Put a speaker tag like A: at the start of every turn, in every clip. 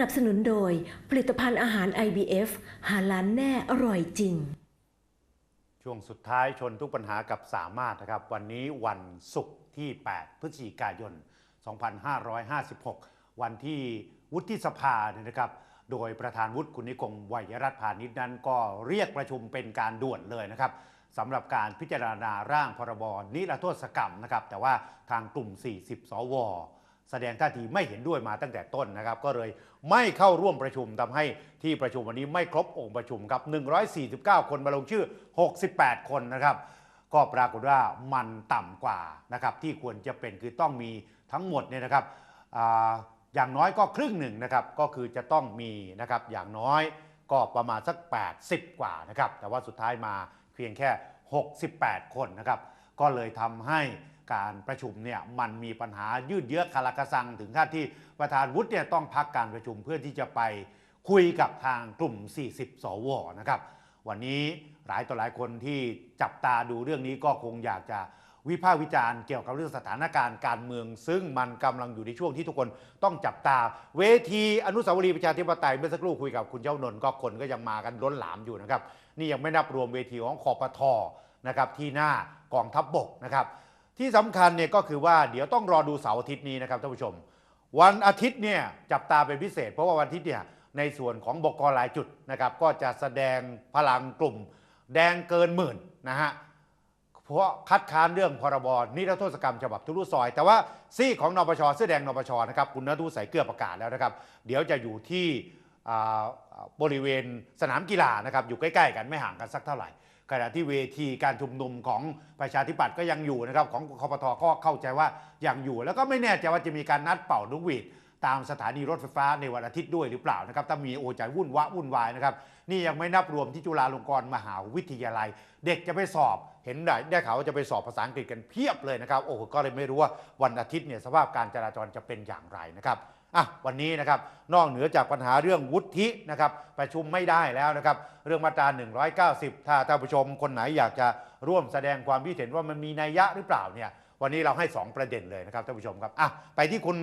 A: นับสนุนโดยผลิตภัณฑ์อาหาร IBF หาล้านแน่อร่อยจริง
B: ช่วงสุดท้ายชนทุกปัญหากับสามารถนะครับ วันนี้วันศุกร์ที่ 8 พฤศจิกายน 2556 วันที่วุฒิสภาเนี่ยนะครับโดยประธานวุฒิคุณนิคมวัยรัตน์พาณิชย์นั้นก็เรียกประชุมเป็นการด่วนเลยนะครับสำหรับการพิจารณาร่างพรบนิรโทษกรรมนะครับ แต่ว่าทางกลุ่ม 40 สว แสดงท่าทีไม่เห็นด้วยมาตั้งแต่ต้นนะครับ ก็เลยไม่เข้าร่วมประชุมทำให้ที่ประชุมวันนี้ไม่ครบองค์ประชุมครับ149 คนมาลงชื่อ 68 คนนะครับ ก็ปรากฏว่ามันต่ำกว่านะครับที่ควรจะเป็นคือต้องมีทั้งหมดเนี่ยนะครับออย่างน้อยก็ครึ่งหนึ่งนะครับก็คือจะต้องมีนะครับอย่างน้อยก็ประมาณสัก 80 กว่านะครับแต่ว่าสุดท้ายมาเพียงแค่ 68 คนนะครับก็เลยทำให้ การประชุมเนี่ยมันมีปัญหายืดเยื้อคาราคาซัง ถึงขั้นที่ประธานวุฒิเนี่ยต้องพักการประชุมเพื่อที่จะไปคุยกับทางกลุ่ม 40 สวนะครับ วันนี้หลายต่อหลายคนที่จับตาดูเรื่องนี้ก็คงอยากจะวิพากษ์วิจารณ์เกี่ยวกับเรื่องสถานการณ์การเมือง ซึ่งมันกำลังอยู่ในช่วงที่ทุกคนต้องจับตา เวทีอนุสาวรีย์ประชาธิปไตยเมื่อสักครู่คุยกับคุณเจ้านนท์ก็คนก็ยังมากันล้นหลามอยู่นะครับ นี่ยังไม่นับรวมเวทีของคอปทนะครับที่หน้ากองทัพบบกนะครับ ที่สำคัญเนี่ยก็คือว่าเดี๋ยวต้องรอดูเสาร์อาทิตย์นี้นะครับท่านผู้ชม วันอาทิตย์เนี่ยจับตาเป็นพิเศษ เพราะว่าวันอาทิตย์เนี่ยในส่วนของบกหลายจุดนะครับก็จะแสดงพลังกลุ่ม แดงเกินหมื่นนะฮะเพราะคัดค้านเรื่องพรบนิรโทษกรรมฉบับทุรุซอย แต่ว่าซี่ของนปชเสื้อแดงนปชนะครับคุณนทุใส่เกลือประกาศแล้วนะครับ เดี๋ยวจะอยู่ที่บริเวณสนามกีฬานะครับอยู่ใกล้ ๆ กันไม่ห่างกันสักเท่าไหร่ ขณะที่เวทีการชุมนุมของประชาธิปัตย์ก็ยังอยู่นะครับ ของคอปทก็เข้าใจว่ายังอยู่ แล้วก็ไม่แน่ใจว่าจะมีการนัดเป่านุกหวีดตามสถานีรถไฟฟ้าในวันอาทิตย์ด้วยหรือเปล่านะครับถ้ามีโอใจวุ่นวะวุ่นวายนะครับ นี่ยังไม่นับรวมที่จุฬาลงกรณ์มหาวิทยาลัย เด็กจะไปสอบเห็นได้ได้ข่าวว่าจะไปสอบภาษาอังกฤษกันเพียบเลยนะครับ โอ้โหก็เลยไม่รู้ว่าวันอาทิตย์เนี่ยสภาพการจราจรจะเป็นอย่างไรนะครับ อะวันนี้นะครับนอกเหนือจากปัญหาเรื่องวุฒินะครับประชุมไม่ได้แล้วนะครับ เรื่องมาตรา 190 ถ้าท่านผู้ชมคนไหนอยากจะร่วมแสดงความคิดเห็นว่ามันมีนัยยะหรือเปล่าเนี่ยวันนี้เราให้ 2 ประเด็นเลยนะครับท่านผู้ชมครับอะไปที่คุณ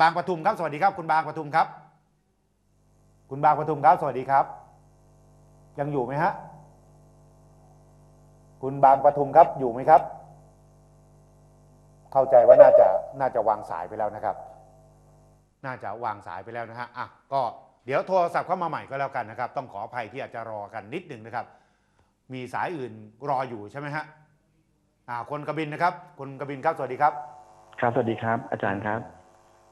B: บางปทุมครับ สวัสดีครับ คุณบางปทุมครับ คุณบางปทุมครับ สวัสดีครับ ยังอยู่ไหมฮะคุณบางปทุมครับอยู่ไหมครับ เข้าใจว่าน่าจะน่าจะวางสายไปแล้วนะครับ น่าจะวางสายไปแล้วนะฮะอะก็เดี๋ยวโทรศัพท์เข้ามาใหม่ก็แล้วกันนะครับ ต้องขออภัยที่อาจจะรอกันนิดหนึ่งนะครับ มีสายอื่นรออยู่ใช่ไหมฮะอ่าคนกบินนะครับคุณกบินครับสวัสดีครับ
C: ครับสวัสดีครับ อาจารย์ครับ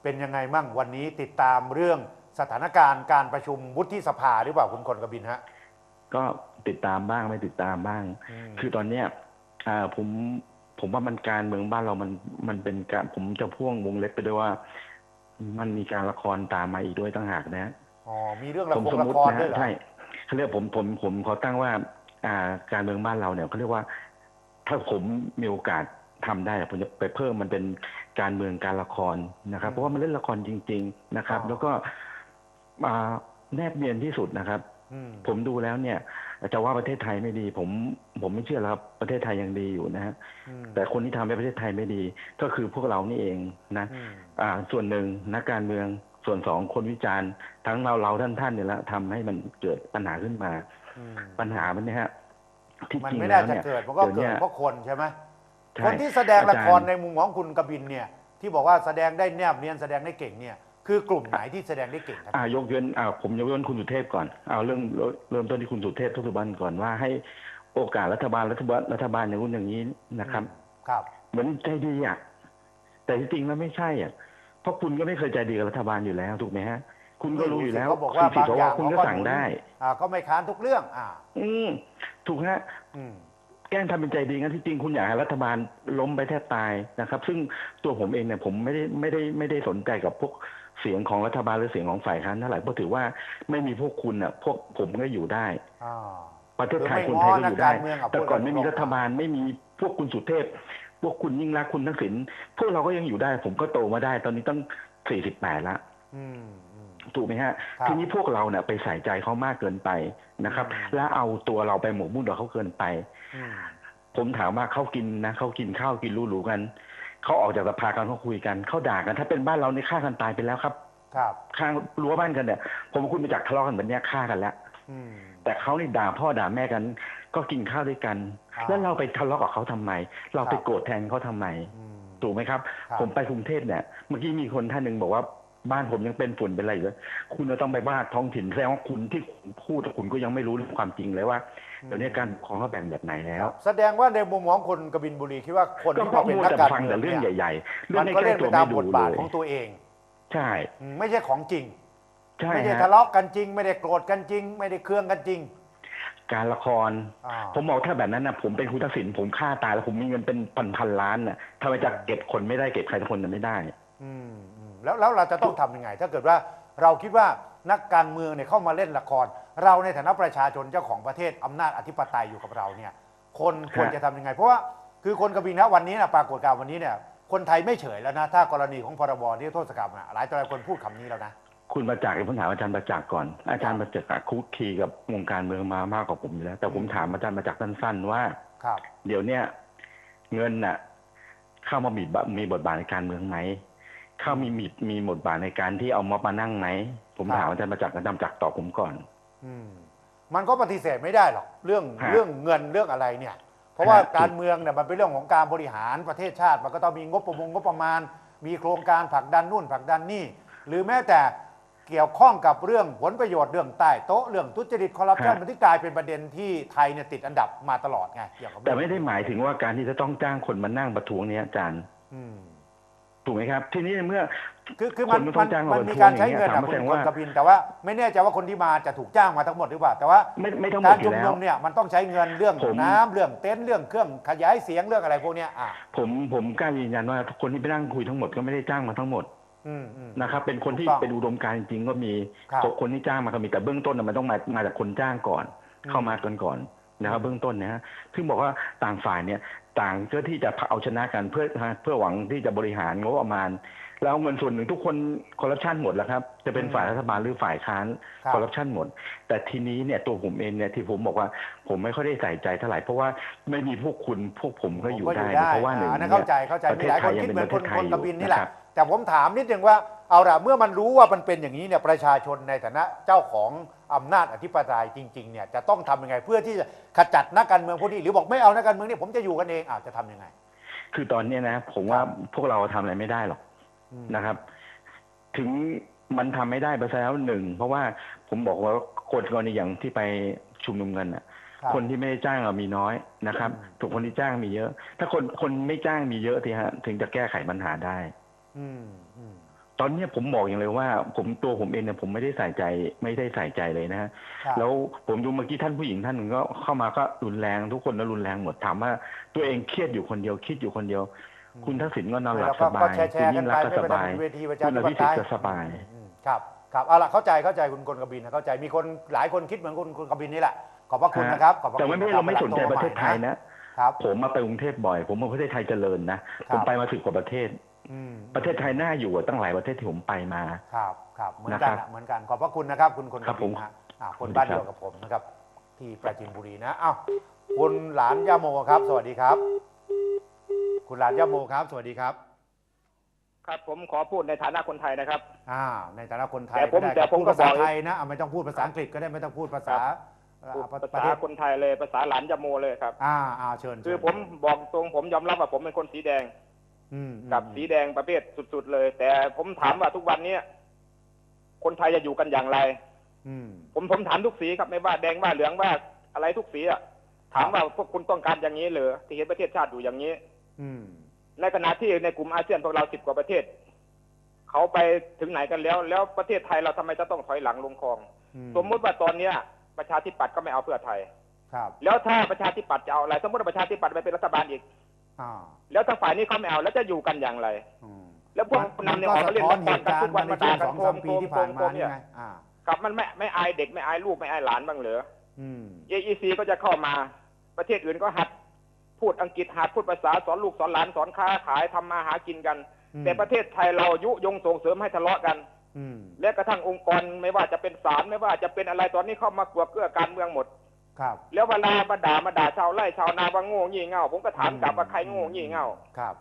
B: เป็นยังไงมั่งวันนี้ติดตามเรื่องสถานการณ์การประชุมวุฒิสภาหรือเปล่าคุณคนกบินฮะ
C: ก็ติดตามบ้างไม่ติดตามบ้าง
B: ม
C: คือตอนเนี้ยอ่าผมผมว่ามันการเมืองบ้านเรามันมันเป็นการผมจะพ่วงวงเล็บไปด้วยว่า มันมีการละครตามมาอีกด้วยต่างหากนะ
B: อ๋อ มีเรื่องละ
C: ผม
B: คร
C: สม
B: ละ
C: มติ
B: คร
C: นะ
B: ด้วยเหรอ
C: ใช่เขาเรียกผมผมผมขอตั้งว่า อ่า การเมืองบ้านเราเนี่ยเขาเรียกว่า ถ้าผมมีโอกาสทำได้ผมจะไปเพิ่มมันเป็นการเมืองการละครนะครับ เพราะว่ามันเล่นละครจริง ๆนะครับแล้วก็อ่าแนบเนียนที่สุดนะครับ
B: อืม
C: ผมดูแล้วเนี่ยจะว่าประเทศไทยไม่ดี ผมผมไม่เชื่อแล้วครับประเทศไทยยังดีอยู่นะฮะ
B: อืม
C: แต่คนที่ทำให้ประเทศไทยไม่ดี ก็คือพวกเรานี่เองนะ
B: อืม
C: อ่า ส่วนหนึ่งนักการเมืองส่วนสองคนวิจารณ์ทั้งเราเราท่านท่านเนี่ยแหละทำให้มันเกิดปัญหาขึ้นมา
B: อืม
C: ปัญหามันเนี่ยฮะที่
B: มัน
C: จริง
B: ไม่
C: แล้
B: น่าวจะ
C: เนี่ย
B: เกิดมันก็
C: ดี๋ยว
B: เกิ
C: นี่
B: ด
C: ย
B: เพราะคนใช่ไหม
C: ใช่
B: คนที่แสดงละคร
C: อาจารย์
B: ในมุมของคุณกบินเนี่ย ที่บอกว่าแสดงได้แนบเนียนแสดงได้เก่งเนี่ย คือกลุ่มไหนที่แสดงได้เก่งครับ
C: อ่ายกเว้นอ่าผมยกเว้นคุณสุเทพก่อนเอาเรื่องเริ่มต้นที่คุณสุเทพทุกสุบันก่อนว่าให้โอกาสรัฐบาลรัฐบาลรัฐบาลอย่างนู้นอย่างนี้นะครับ
B: ครับ
C: เหมือนใจดีอะแต่จริงๆแล้วไม่ใช่อะเพราะคุณก็ไม่เคยใจดีกับรัฐบาลอยู่แล้วถูกไหมฮะ คุณก็รู้อยู่แล้ว
B: เขาบอกว่า
C: สิ
B: บาง
C: ทธิ์
B: อย่าง
C: คุณก็
B: เขาก็
C: สั่ง
B: หนุน
C: ได้
B: อ่า ก็ไม่ค้านทุกเรื่อง อ่า
C: อืมถูกฮะ
B: อืม
C: แกล้งทำเป็นใจดีงั้นที่จริงคุณอยากให้รัฐบาลล้มไปแทบตายนะครับ ซึ่งตัวผมเองเนี่ยผมไม่ได้ไม่ได้ไม่ได้สนใจกับพวก เสียงของรัฐบาลหรือเสียงของฝ่ายค้านเท่าไหร่เพราะถือว่าไม่มีพวกคุณอะพวกผมก็อยู่ได้
B: อ่า
C: ประเทศไทย
B: คือ
C: คน
B: ไม่
C: ไทย
B: ง้อ
C: ก็อยู่
B: นัก
C: ได้
B: การเมืองอะ
C: แต่ก่อน
B: พูดกัน
C: ไม่มี
B: ตรงๆ
C: รัฐบาลไม่มีพวกคุณสุเทพ พวกคุณยิ่งรักษณ์คุณทักษิณพวกเราก็ยังอยู่ได้ ผมก็โตมาได้ ตอนนี้ตั้งสี่สิบแปดละ
B: อืมอืม
C: ถูกไหมฮะ
B: ครับ
C: ทีนี้พวกเราเนี่ยไปใส่ใจเขามากเกินไปนะครับ
B: อืม
C: แล้วเอาตัวเราไปหมกมุ่นกับเขาเกินไป
B: อืม
C: ผมถามว่าเขากินนะเขากินข้าวกินหรูๆกัน เขาออกจากสภากันเขาคุยกันเขาด่ากัน ถ้าเป็นบ้านเราในฆ่ากันตายไปแล้วครับ
B: ครับ
C: ข้างรั้วบ้านกันเนี่ยผมกับคุณมาจากทะเลาะกันแบบเนี้ยฆ่ากันแล้ว
B: อืม
C: แต่เขานี่ด่าพ่อด่าแม่กัน ก็กินข้าวด้วยกัน
B: อ่า
C: แล้วเราไปทะเลาะกับเขาทำไม เราไป
B: ครับ
C: โกรธแทนเขาทำไม
B: อืม
C: ถูกไหมครับ
B: ครับ
C: ผมไปกรุงเทพเนี่ยเมื่อกี้มีคนท่านหนึ่งบอกว่าบ้านผมยังเป็นฝุ่นเป็นอะไรอยู่เลยคุณจะต้องไปบ้าท้องถิ่นแสดงว่าคุณที่คุณพูดคุณก็ยังไม่รู้เรื่องความจริงเลยว่า เดี๋ยวนี้การปกครองเขาแบ่งแบบไหนแล้ว
B: แสดงว่าในมุมของคนกบินบุรีคิดว่าคน
C: ก็
B: ที่
C: เพราะ
B: มาเป็น
C: มัว
B: นัก
C: แต่
B: การ
C: ฟัง
B: เมื
C: แต่
B: อง
C: เรื่อง
B: เนี่ย
C: ใหญ่ ๆ เรื่อ
B: มั
C: ง
B: น
C: ใน
B: ก็
C: ใกล้
B: เล่น
C: ตั
B: ไป
C: ว
B: ตา
C: ไม่
B: ม
C: ดู
B: บทบาท
C: เลย
B: ของตัวเอง
C: ใช่
B: อืมไม่ใช่ของจริง
C: ใช่
B: ไม่ได้
C: ฮะ
B: ทะเลาะกันจริง ไม่ได้โกรธกันจริง ไม่ได้เคืองกันจริง
C: การละคร
B: อ่า
C: ผมบอกถ้าแบบนั้นนะผมเป็นคุณทักษิณผมฆ่าตายแล้วผมมีเงินเป็นพันพันๆล้านน่ะทำไมจะเก็บคนไม่ได้เก็บใครสักคนน่ะไม่ได้
B: อืมอืมแล้วแล้วเราจะต้องทำยังไง ถ้าเกิดว่าเราคิดว่านักการเมืองเนี่ยเข้ามาเล่นละคร เราในฐานะประชาชนเจ้าของประเทศอำนาจอธิปไตยอยู่กับเราเนี่ยคนควรจะทำยังไง เพราะว่าคือคนกบินนะวันนี้นะปรากฏการณ์วันนี้เนี่ยคนไทยไม่เฉยแล้วนะถ้ากรณีของพรบที่โทษกรรมนะหลายต่อหลายคนพูดคำนี้แล้วนะ
C: คุณประจักษ์ผมถามอาจารย์ประจักษ์ก่อน อาจารย์ประจักษ์อะคุกคีกับวงการเมืองมามากกว่าผมอยู่แล้ว แต่ผมถามอาจารย์ประจักษ์สั้นๆว่า
B: ครับ
C: เดี๋ยวเนี้ยเงินน่ะ เข้ามามีบทมีบทบาทในการเมืองไหม เข้ามีมีมีบทบาทในการที่เอาม็อบมานั่งไหม ผม
B: ครับ
C: ถามอาจารย์ประจักษ์อาจารย์ประจักษ์ตอบผมก่อน
B: อืมมันก็ปฏิเสธไม่ได้หรอกเรื่อง
C: ฮะ
B: เรื่องเงินเรื่องอะไรเนี่ย เพราะว่า
C: ฮะ
B: การเมืองเนี่ยมันเป็นเรื่องของการบริหารประเทศชาติ มันก็ต้องมีงบประมงงบประมาณ มีโครงการผลักดันนู่นผลักดันนี่ หรือแม้แต่เกี่ยวข้องกับเรื่องผลประโยชน์เรื่องใต้โต๊ะเรื่องทุจริตคอร์รัปชันมันที่กลายเป็นประเด็นที่ไทยเนี่ยติดอันดับมาตลอดไงเกี่ยวกับเรื่
C: แต่
B: อง
C: ไม่ได้หมายถึงว่าการที่จะต้องจ้างคนมานั่งประท้วงเนี้ยอาจารย์
B: อืม
C: ถูกไหมครับ ทีนี้เมื่อ
B: คือคือมัน
C: คนมันต้
B: มั
C: อนงจ้าง
B: มัน
C: มา
B: มี
C: ประท้วง
B: การใช้เงิน
C: อย่าง
B: อะ
C: เงี้ย
B: คุณ
C: ถามว่าแสดงว่า
B: คนกบินแต่ว่าไม่แน่ใจว่าคนที่มาจะถูกจ้างมาทั้งหมดหรือเปล่า แต่ว่า
C: ไม่ไม่ทั้งหม
B: กา
C: ด
B: ร
C: อ
B: ชุ
C: ยู่
B: ม
C: แล้
B: นุ
C: ว
B: มเนี่ยมันต้องใช้เงินเรื่อง
C: ผม
B: น้ำเรื่องเต็นท์เรื่องเครื่องขยายเสียงเรื่องอะไรพวกเนี้ยอะ
C: ผมผมกล้ายืนยันว่าคนที่ไปนั่งคุยทั้งหมดก็ไม่ได้จ้างมาทั้งหมด
B: อืมอืม
C: นะครับ เป็นคนที่
B: ถูกต้อง
C: เป็นอุดมการณ์จริงๆก็มี
B: ครับ
C: คนที่จ้างมาก็มีแต่เบื้องต้นน่ะมันต้องมามาจากคนจ้างก่อน
B: อืม
C: เข้ามากันก่อน นะครับเบื้องต้นนะฮะซึ่งบอกว่าต่างฝ่ายเนี่ยต่างเพื่อที่จะเอาชนะกันเพื่อเพื่อหวังที่จะบริหารงบประมาณ แล้วเงินส่วนหนึ่งทุกคนคอร์รัปชันหมดแล้วครับ จะเป็นฝ่ายรัฐบาลหรือฝ่ายค้าน
B: ครับ
C: คอร์รัปชันหมด แต่ทีนี้เนี่ยตัวผมเองเนี่ยที่ผมบอกว่าผมไม่ค่อยได้ใส่ใจเท่าไหร่เพราะว่าไม่มีพวกคุณพวกผมก็อยู่ได้นะเพราะว่าหนึ่ง
B: อันนั้น
C: เนี่ย
B: เข้าใจเข้าใจ
C: ประเท
B: มี
C: ศ
B: หลาย
C: ไท
B: ค
C: ย
B: น
C: ยัง
B: คิด
C: เป็น
B: เหมือน
C: ประ
B: ค
C: เท
B: น
C: ศไท
B: ค
C: ย
B: น
C: อก
B: บิน
C: ยู่
B: นี่แหละ
C: นะครับ
B: แต่ผมถามนิดนึงว่าเอาละเมื่อมันรู้ว่ามันเป็นอย่างนี้เนี่ยประชาชนในฐานะเจ้าของ อำนาจอธิปไตยจริงๆเนี่ยจะต้องทำยังไง เพื่อที่จะขจัดนักการเมืองพวกนี้หรือบอกไม่เอานักการเมืองนี่ผมจะอยู่กันเองอ้าวจะทำยังไง
C: คือตอนเนี้ยนะผมว่าพวกเราทำอะไรไม่ได้หรอก
B: อืม
C: นะครับ ถึงมันทำไม่ได้ไปแล้วหนึ่งเพราะว่าผมบอกว่าคนกรณีอย่างที่ไปชุมนุมกันน่ะ
B: รับ
C: คนที่ไม่ได้จ้างอะมีน้อยนะครับ
B: อืม
C: ถูกคนที่จ้างมีเยอะ ถ้าคนคนไม่จ้างมีเยอะทีฮะ ถึงจะแก้ไขปัญหาได้
B: อืมอืม
C: ตอนเนี้ยผมบอกอย่างเลยว่า ผมตัวผมเองเนี่ยผมไม่ได้ใส่ใจไม่ได้ใส่ใจเลยนะฮะ
B: ครับ
C: แล้วผมดูเมื่อกี้ท่านผู้หญิงท่านหนึ่งก็เข้ามาก็รุนแรงทุกคนก็รุนแรงหมดถามว่าตัวเองเครียดอยู่คนเดียวคิดอยู่คนเดียว คุณทักษิณก็นอนหลับ
B: แล้ว
C: ส
B: ก็
C: บา
B: ก็
C: ย
B: แชร์แช
C: คุณ
B: ร์กั
C: ยิ่
B: น
C: ง
B: ไป
C: รักษณ์ก็
B: ไม่
C: ส
B: เป็นไร
C: บาย
B: เวทีประชา
C: คุณ
B: ธิ
C: อ
B: ป
C: ภิ
B: ไต
C: สิท
B: ย
C: ธิ์ก็สบาย
B: อืมครับครับเอาละเข้าใจเข้าใจคุณกลกบินนะเข้าใจมีคนหลายคนคิดเหมือนคุณคุณกบินนี่แหละขอบพระคุณนะครับขอบพระ
C: แต่
B: คุณ
C: ไม่ไม่
B: คบ
C: เราไม่สนใจประเทศไทยนะ
B: ครับ
C: ผมมาไปกรุงเทพบ่อย ผมว่าประเทศไทยเจริญนะ
B: ครั
C: ผ
B: บ
C: มไปมาสิบกว่าประเทศ
B: อืม
C: ประเทศไทยน่าอยู่กว่าตั้งหลายประเทศที่ผมไปมา
B: ครับครับเหมือน
C: นะ
B: กั
C: ครั
B: น
C: บ
B: อะเหมือนกันขอบพระคุณนะครับ คุณคน
C: ครับ
B: บิ
C: ผ
B: น
C: ม
B: ฮะอ่าคน
C: สวัสดี
B: บ้าน
C: ครับ
B: เดียวกับผมนะครับ ที่ปราจีนบุรีนะอ้าวคุณหลานย่าโมครับ สวัสดีครับ คุณหลานย่าโมครับ สวัสดีครับ
D: ครับผมขอพูดในฐานะคนไทยนะครับ
B: อ่าในฐานะคนไทย
D: แต่ผม
B: ก็ได้
D: แต่
B: ครับ
D: ผม
B: พูด
D: ก็
B: ภาษา
D: บอก
B: ไทยนะอะไม่ต้องพูดภาษาอังกฤษก็ได้ไม่ต้องพูดภาษาอ่า
D: พูด
B: ประ
D: ภา
B: ประ
D: ษา
B: เทศ
D: คนไทยเลยภาษาหลานยะโมเลยครับ
B: อ่าอ่าเชิญ
D: คือ
B: เชิญ
D: ผมบอกตรงผมยอมรับว่าผมเป็นคนสีแดง
B: อืม
D: กับ
B: อืม
D: สีแดงประเภทสุด ๆ เลย แต่ผมถามว่าทุกวันเนี้ยคนไทยจะอยู่กันอย่างไร
B: อืม
D: ผมผมถามทุกสีครับไม่ว่าแดงว่าเหลืองว่าอะไรทุกสีอะถามว่าพวกคุณต้องการอย่างนี้เหรือที่เห็นประเทศชาติอยู่อย่างนี้
B: อืม
D: ในขณะที่ในกลุ่มอาเซียนพวกเราสิบกว่าประเทศเขาไปถึงไหนกันแล้ว แล้วประเทศไทยเราทำไมจะต้องถอยหลังลงคลอง
B: อื
D: สมมุติว่าตอนเนี้ย ประชาธิปัตย์ก็ไม่เอาเพื่อไทย
B: ครับ
D: แล้วถ้าประชาธิปัตย์จะเอาอะไร สมมติว่าประชาธิปัตย์ไปเป็นรัฐบาลอีก
B: อ่า
D: แล้วถ้าฝ่ายนี้เขาไม่เอาแล้วจะอยู่กันอย่างไร
B: อืม
D: แล้วพวก
B: มัน
D: นำเนี่ย
B: ก็
D: ออก
B: สะ
D: มาเล่น
B: ท้อน
D: ละค
B: เห
D: ร
B: ตุ
D: กัน
B: การ
D: ทุ
B: ณ์
D: ก
B: มา
D: วัน
B: ใน
D: มา
B: ช่ว
D: ด่างกันโคม
B: สองสามปีที่ผ่านมา
D: โคม
B: นี่
D: เนี่ย
B: ไงอ่า
D: กับมันไม่ไม่อายเด็กไม่อายลูกไม่อายหลานบ้างเหรอ
B: อืม
D: AEC ก็จะเข้ามาประเทศอื่นก็หัดพูดอังกฤษหัดพูดภาษาสอนลูกสอนหลานสอนค้าขายทำมาหากินกัน
B: อืม
D: แต่ประเทศไทยเรายุยงส่งเสริมให้ทะเลาะกัน
B: อืม
D: และกระทั่งองค์กรไม่ว่าจะเป็นศาลไม่ว่าจะเป็นอะไรตอนนี้เข้ามากลัวเกื้อการเมืองหมด
B: ครับ
D: แล้วเวลามาด่ามาด่าชาวไร่ชาวนาว่าโง่งี่เง่าผมก็ถามกลับว่าใครโง่งี่เง่า
B: ครับ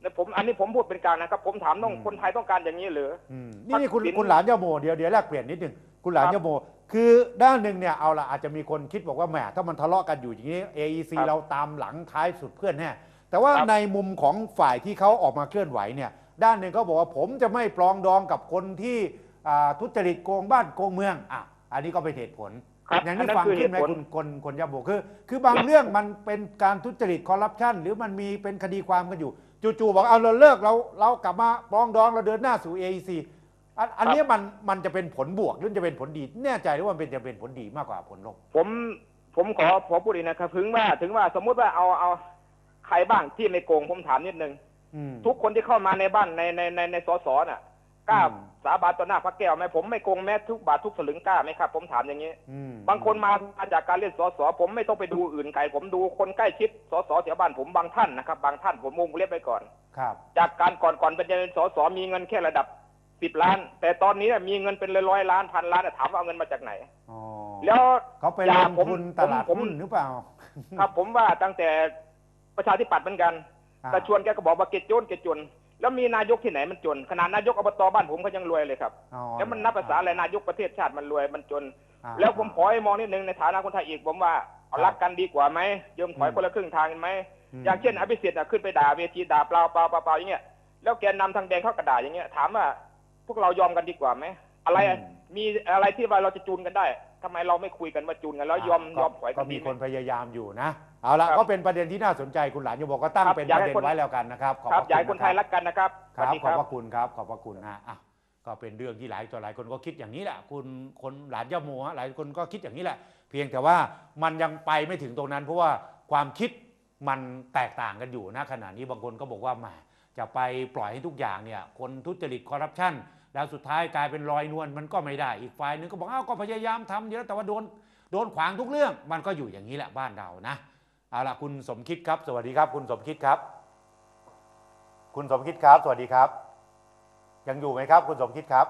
D: แล้วผมอันนี้ผมพูดเป็นกลางนะครับ ผมถามต้อง
B: อืม
D: คนไทยต้องการอย่างนี้หรือ
B: อืมนี่นี่คุณ
D: ทักษิณ
B: คุณหลานยาโมเดี๋ยวเดี๋ยวแลกเปลี่ยนนิดหนึ่งคุณหลาน
D: ครับ
B: ยาโมคือด้านหนึ่งเนี่ยเอาละอาจจะมีคนคิดบอกว่าแหมถ้ามันทะเลาะกันอยู่อย่างนี้ AEC
D: ครับ
B: เราตามหลังท้ายสุดเพื่อนแน่แต่ว่า
D: ครับ
B: ในมุมของฝ่ายที่เขาออกมาเคลื่อนไหวเนี่ย ด้านหนึ่งเขาบอกว่าผมจะไม่ปลองดองกับคนที่อ่าทุจริตโกงบ้านโกงเมืองอะอันนี้ก็เป็นเหตุผล
D: ครับ
B: อย่าง
D: อัน
B: นี้
D: นั้น
B: ฟัง
D: คือเห
B: ขึ้น
D: ตุ
B: ไหม
D: ผล
B: คุณคนคนยาโมคือ คือบางเรื่องมันเป็นการทุจริตคอร์รัปชันหรือมันมีเป็นคดีความกันอยู่ จู่ๆบอกเอาเราเลิกเราเรากลับมาปรองดองเราเดินหน้าสู่ AEC อันอันเนี้ยมันมันจะเป็นผลบวกหรือจะเป็นผลดี แน่ใจหรือว่ามันเป็นจะเป็นผลดีมากกว่าผลลบ
D: ผมผมขอขอพูดอีกนะครับถึงว่าถึงว่าสมมุติว่าเอาเอาใครบ้างที่ไม่โกงผมถามนิดนึง
B: อืม
D: ทุกคนที่เข้ามาในบ้านในในในในสสน่ะ กล้า
B: อืม
D: สาบานต่อหน้าพระแก้วไหมผมไม่โกงแม้ทุกบาททุกสลึงกล้าไหมครับ ผมถามอย่างนี้
B: อืม
D: บางคนมามาจากการเล่นสสผมไม่ต้องไปดูอื่นไกลผมดูคนใกล้ชิดสสแถวบ้านผมบางท่านนะครับ บางท่านผมมุงเล็บไปก่อน
B: ครับ
D: จากการก่อนก่อนเป็นจะเป็นสสมีเงินแค่ระดับสิบล้าน แต่ตอนนี้มีเงินเป็นร้อยๆล้านพันล้านถามว่าเอาเงินมาจากไหน
B: อ๋อ
D: แล้ว
B: เขาไป
D: อ
B: ล
D: ย่างผม
B: ทุนตลาด
D: ผม
B: หุ้นหรือเปล่า
D: ครับผมว่าตั้งแต่ประชาธิปัตย์เหมือนกัน
B: อ่า
D: แต่ชวนแกก็บอกว่าเกจจนเกจจน แล้วมีนายกที่ไหนมันจน ขนาดนายกอบตบ้านผมเขายังรวยเลยครับ
B: อ๋อ
D: แล้วมันนับภาษาอะไรนายกประเทศชาติมันรวยมันจน
B: อ่า
D: แล้วผมขอให้มองนิดนึงในฐานะคนไทยอีกผมว่าเอารักกันดีกว่าไหมยอมถอย
B: อืม
D: คนละครึ่งทางกันไหม
B: อืม
D: อย่างเช่นอภิสิทธิ์น่ะขึ้นไปด่าเวทีด่าเปล่าเปล่าเปล่าเปล่าอย่างเงี้ยแล้วแกนนำทางแดงเขากระด่าอย่างเงี้ยถามว่าพวกเรายอมกันดีกว่าไหมอะไรอะมีอะไรที่ว่าเราจะจูนกันได้ทำไมเราไม่คุยกันว่าจูนกันแล้วยอมยอมถอยกั
B: ก็
D: น
B: มี
D: ดีไห
B: คนพยายามอยู่นะ เอาละ
D: ครับ
B: ก็เป็นประเด็นที่น่าสนใจคุณหลานยาโมก็ตั้ง
D: ครับ
B: เป็น
D: อยา
B: ป
D: ก
B: ระ
D: ให้
B: เด็น
D: คน
B: ไว้แล้วกันนะครับขอบ
D: ครับ
B: พะ
D: อยากให้
B: ณ
D: คนไทยะรักกันนะครับ
B: ครับ
D: สวัสดี
B: ขอบพระคุณครับขอบพระคุณนะอะก็เป็นเรื่องที่หลายต่อหลายคนก็คิดอย่างนี้แหละ คุณคนหลานย่าโมฮะหลายคนก็คิดอย่างนี้แหละ เพียงแต่ว่ามันยังไปไม่ถึงตรงนั้น เพราะว่าความคิดมันแตกต่างกันอยู่นะขณะนี้บางคนก็บอกว่าแหมจะไปปล่อยให้ทุกอย่างเนี่ยคนทุจริตคอร์รัปชันแล้วสุดท้ายกลายเป็นรอยนวลมันก็ไม่ได้อีกฝ่ายหนึงก็บอกอ้าวก็พยายามทำเยอะแต่ว่าโดน โดนขวางทุกเรื่องมันก็อยู่อย่างนี้แหละบ้านเรานะ เอาล่ะคุณสมคิดครับ สวัสดีครับ คุณสมคิดครับ คุณสมคิดครับ สวัสดีครับ ยังอยู่ไหมครับ คุณสมคิดครับ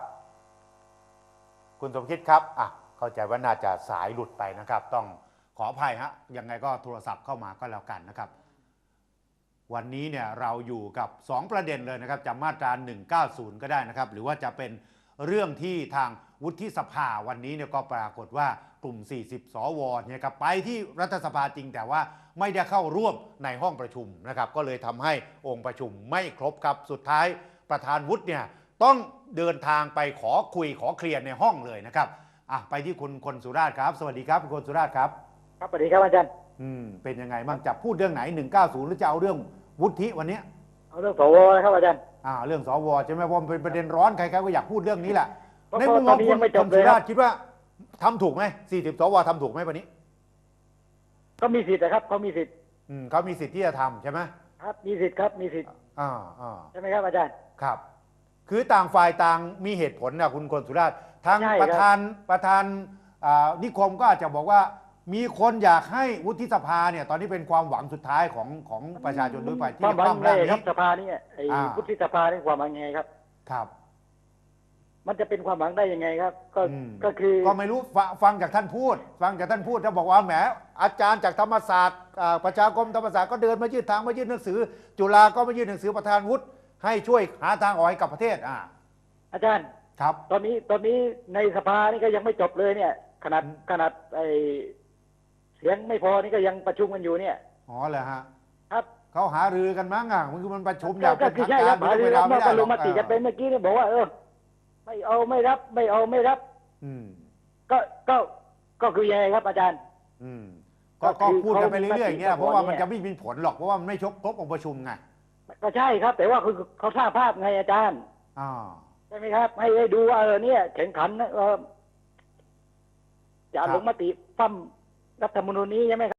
B: คุณสมคิดครับอะเข้าใจว่าน่าจะสายหลุดไปนะครับ ต้องขออภัยฮะยังไงก็โทรศัพท์เข้ามาก็แล้วกันนะครับ วันนี้เนี่ยเราอยู่กับ 2 ประเด็นเลยนะครับจะมาตรา 190 ก็ได้นะครับ หรือว่าจะเป็นเรื่องที่ทาง วุฒิสภาวันนี้เนี่ยก็ปรากฏว่ากลุ่ม 40 สวเนี่ยครับไปที่รัฐสภาจริงแต่ว่าไม่ได้เข้าร่วมในห้องประชุมนะครับ ก็เลยทำให้องค์ประชุมไม่ครบครับสุดท้ายประธานวุฒิเนี่ยต้องเดินทางไปขอคุยขอเคลียร์ในห้องเลยนะครับอะไปที่คุณคนสุราชครับ สวัสดีครับคุณคนสุราชครับ
E: ครับสวัสดีครับอาจารย์
B: อืมเป็นยังไงบ้างจะพูดเรื่องไหน 190 หรือจะเอาเรื่องวุฒิวันเนี้ย
E: เอาเรื่องสวนะครับอาจารย์
B: อ่าเรื่องสวใช่ไหมเพราะมันเป็นประเด็นร้อนใครๆก็อยากพูดเรื่องนี้แหละ
E: เพราะ
B: ในมุมมอง
E: ตอนนี้
B: คุ
E: ยั
B: ณ
E: งไม่จ
B: คุ
E: บ
B: ณ
E: เล
B: สุ
E: ยครับ
B: ราชคิดว่าทำถูกไหม40สวทำถูกไหมวันนี้
E: ก็มีสิทธิ์นะครับเขามีสิทธิ์
B: อืมเขามีสิทธิ์ที่จะทำใช่ไหม
E: ครับมีสิทธิ์ครับมีสิทธิ์
B: อ่าอ่า
E: ใช่ไหมครับอาจารย์
B: ครับ คือต่างฝ่ายต่างมีเหตุผลนะคุณคนสุราชทาง
E: ใช่ครับ
B: ประธานประธานอ่านิคมก็อาจจะบอกว่ามีคนอยากให้วุฒิสภาเนี่ย ตอนนี้เป็นความหวังสุดท้ายของของประชาชนด้วยไปที่
E: ความ
B: จะ
E: หวัง
B: คว่ำ
E: ไง
B: ร่าง
E: ครั
B: นี้
E: บสภานี่ไอ้
B: อ่า
E: วุฒิสภานี่ความหวังไงครับ
B: ครับ
E: มันจะเป็นความหวังได้ยังไงครับ ก็
B: อืม
E: ก็คือ
B: ก็ไม่รู้ฟงฟังจากท่านพูด ฟังจากท่านพูดแล้วบอกว่าแหมอาจารย์จากธรรมศาสตร์อ่าประชาคมธรรมศาสตร์ก็เดินมายื่นทางมายื่นหนังสือ จุฬาก็มายื่นหนังสือประธานวุฒิให้ช่วยหาทางออกให้กับประเทศอ่า
E: อาจารย์
B: ครับ
E: ตอนนี้ตอนนี้ในสภานี่ก็ยังไม่จบเลยเนี่ย ขนาด
B: อืม
E: ขนาดไอ้เสียงไม่พอนี่ก็ยังประชุมกันอยู่เนี่ย
B: อ๋อเหรอฮะ
E: ครับ
B: เขาหารือกันมั้งอะมันคือมันประชุมอ
E: ก็
B: ยาก
E: ก็
B: เป็น
E: คือ
B: ทาง
E: ใช่ค
B: กา
E: รั
B: ร
E: บหารือ
B: เว
E: แล้
B: ลาวไม่
E: ก็
B: ได้หร
E: ล
B: อก
E: งมติกันเป็นเมื่อกี้เนี่ยบอกว่าเออ ไม่เอาไม่รับ ไม่เอาไม่รับ
B: อืม
E: ก็ก็ก็คือยังไงครับอาจารย์
B: อืม ก็
E: ก็
B: ก็
E: คือ
B: พูดกันไปเรื่อยๆอย่างเงี้ย
E: เขา
B: เพราะว่ามัน
E: เนี่ย
B: จะไม่มีผลหรอกเพราะว่ามันไม่ชกครบองค์ประชุมไง
E: ก็ใช่ครับ แต่ว่าคือเขาสร้างภาพไงอาจารย์
B: อ่า
E: ใช่ไหมครับ ให้ให้ดูว่าเออเนี่ยแข่งขันนะเออจะลงมติฟั่มรัฐธรรมนูญนี้ใช่ไหมครับ